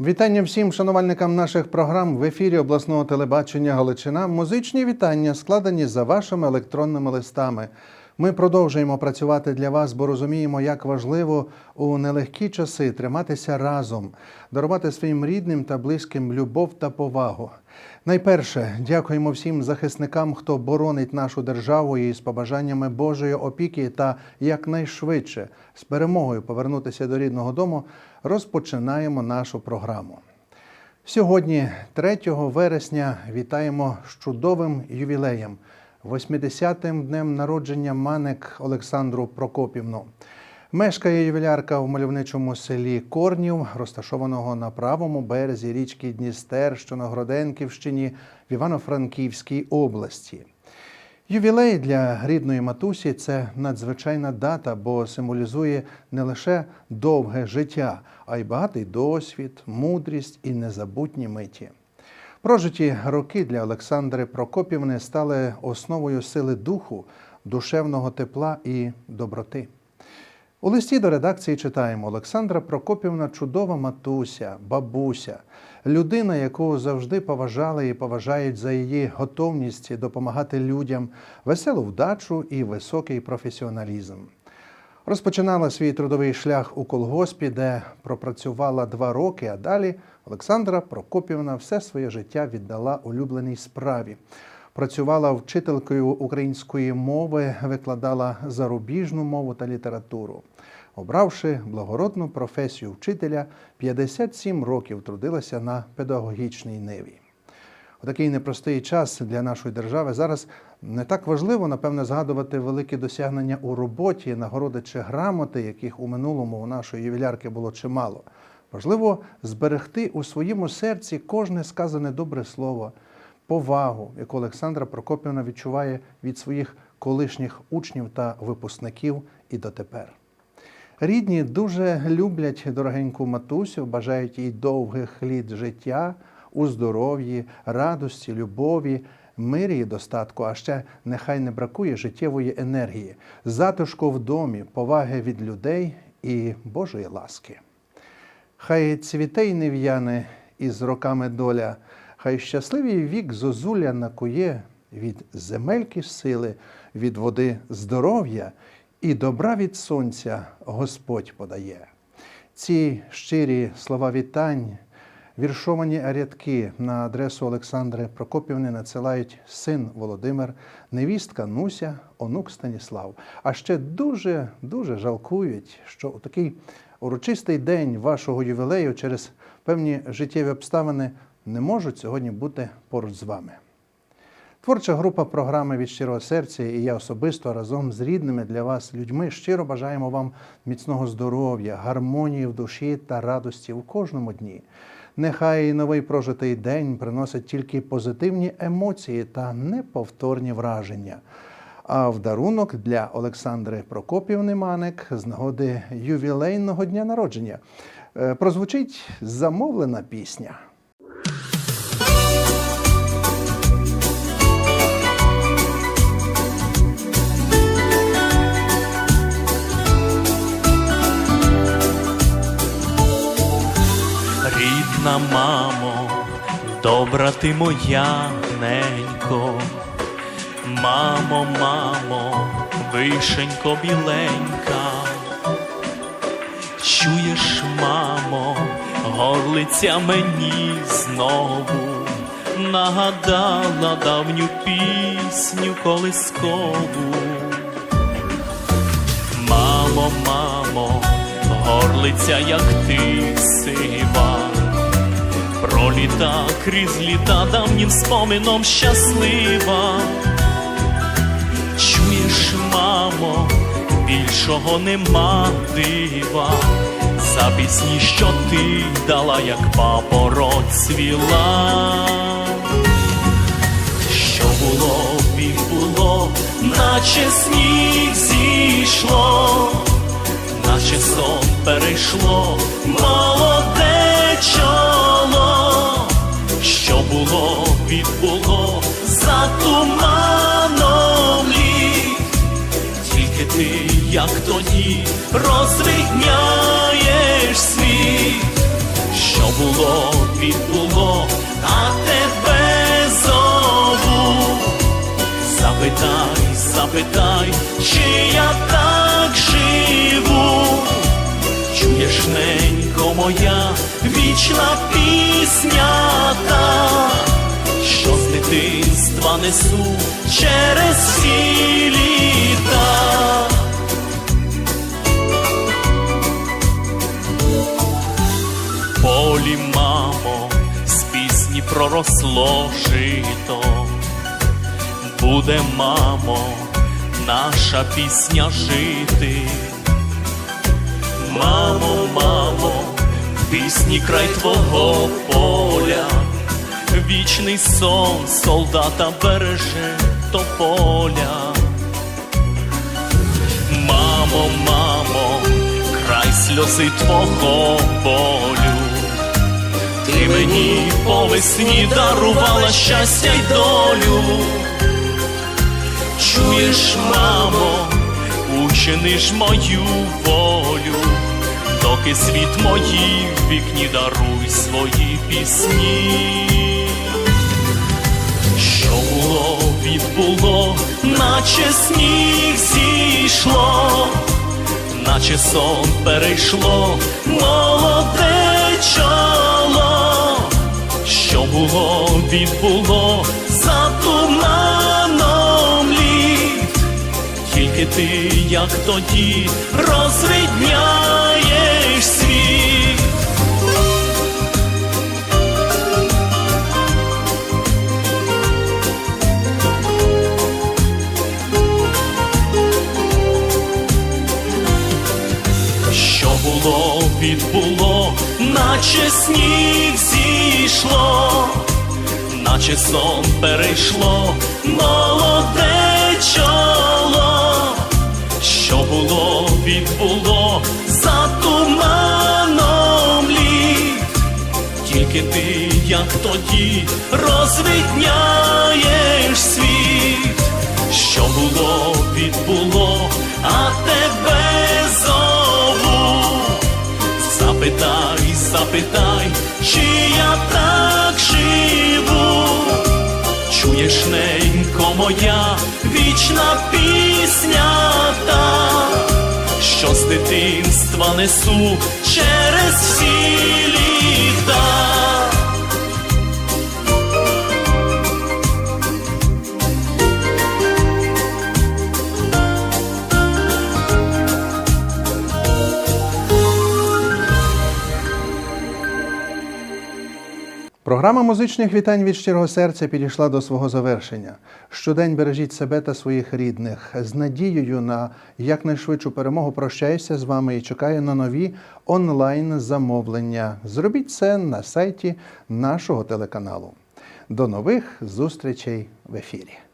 Вітання всім шанувальникам наших програм в ефірі обласного телебачення Галичина. Музичні вітання складені за вашими електронними листами. Ми продовжуємо працювати для вас, бо розуміємо, як важливо у нелегкі часи триматися разом, дарувати своїм рідним та близьким любов та повагу. Найперше, дякуємо всім захисникам, хто боронить нашу державу і з побажаннями Божої опіки та якнайшвидше з перемогою повернутися до рідного дому. Розпочинаємо нашу програму. Сьогодні, 3 вересня, вітаємо з чудовим ювілеєм, 80-м днем народження Маник Олександру Прокопівну. Мешкає ювілярка в мальовничому селі Корнів, розташованого на правому березі річки Дністер, що на Гроденківщині в Івано-Франківській області. Ювілей для рідної матусі це надзвичайна дата, бо символізує не лише довге життя, а й багатий досвід, мудрість і незабутні миті. Прожиті роки для Олександри Прокопівни стали основою сили духу, душевного тепла і доброти. У листі до редакції читаємо Олександра Прокопівна чудова матуся, бабуся, людина, яку завжди поважали і поважають за її готовність допомагати людям, веселу вдачу і високий професіоналізм. Розпочинала свій трудовий шлях у колгоспі, де пропрацювала два роки, а далі Олександра Прокопівна все своє життя віддала улюбленій справі. Працювала вчителькою української мови, викладала зарубіжну мову та літературу. Обравши благородну професію вчителя, 57 років трудилася на педагогічній ниві. У такий непростий час для нашої держави зараз не так важливо, напевне, згадувати великі досягнення у роботі, нагороди чи грамоти, яких у минулому у нашої ювілярки було чимало. Важливо зберегти у своєму серці кожне сказане добре слово, повагу, яку Олександра Прокопівна відчуває від своїх колишніх учнів та випускників і дотепер. Рідні дуже люблять дорогеньку матусю, бажають їй довгих літ життя, у здоров'ї, радості, любові, мирі і достатку, а ще нехай не бракує життєвої енергії, затишку в домі, поваги від людей і Божої ласки. Хай цвіте й не в'яне із роками доля, хай щасливий вік зозуля накує від земельки сили, від води здоров'я і добра від сонця Господь подає. Ці щирі слова вітань, віршовані рядки на адресу Олександри Прокопівни надсилають син Володимир, невістка Нуся, онук Станіслав. А ще дуже дуже жалкують, що у такий урочистий день вашого ювілею через певні життєві обставини не можуть сьогодні бути поруч з вами. Творча група програми від щирого серця і я особисто разом з рідними для вас людьми щиро бажаємо вам міцного здоров'я, гармонії в душі та радості в кожному дні. Нехай новий прожитий день приносить тільки позитивні емоції та неповторні враження. А в дарунок для Олександри Прокопівни Маник з нагоди ювілейного дня народження е, прозвучить замовлена пісня. Рідна мамо, добра ти моя ненько, мамо, мамо, вишенько біленька, чуєш, мамо, горлиця мені знову нагадала давню пісню колискову. Мамо, мамо, горлиця, як ти сива, проліта крізь літа давнім спомином щаслива. Чуєш, мамо, більшого нема дива, за пісні, що ти дала, як папороть цвіла що було, він було, наче сніг зійшло, наче сон перейшло, молоде тільки ти, як тоді, розвидняєш світ, що було, відбуло, а тебе зову. Запитай, запитай, чи я так живу. Чуєш, ненько моя, вічна пісня та, що з дитинства несу через всі літа. Полі, мамо, з пісні проросло жито. Буде, мамо, наша пісня жити. Мамо, мамо, пісні край твого поля, вічний сон солдата береже до поля. Мамо, мамо, край сльози твого болю. Ти мені по весні дарувала щастя й долю. Чуєш, мамо, учиниш мою волю, доки світ мої в вікні даруй свої пісні. Що було, відбуло, наче сніг зійшло, наче сон перейшло, молоде чоло, що було, відбуло, за туманом літ, тільки ти, як тоді, розвидняєш відбуло, наче сніг зійшло, наче сон перейшло, молоде чоло, що було, відбуло, за туманом літ, тільки ти, як тоді, розвидняєш світ, що було, відбуло, а тебе зову. Запитай, чи я так живу. Чуєш, ненько моя, вічна пісня та, що з дитинства несу через всі Програма музичних вітань від щирого серця підійшла до свого завершення. Щодень бережіть себе та своїх рідних. З надією на якнайшвидшу перемогу прощаюся з вами і чекаю на нові онлайн замовлення. Зробіть це на сайті нашого телеканалу. До нових зустрічей в ефірі.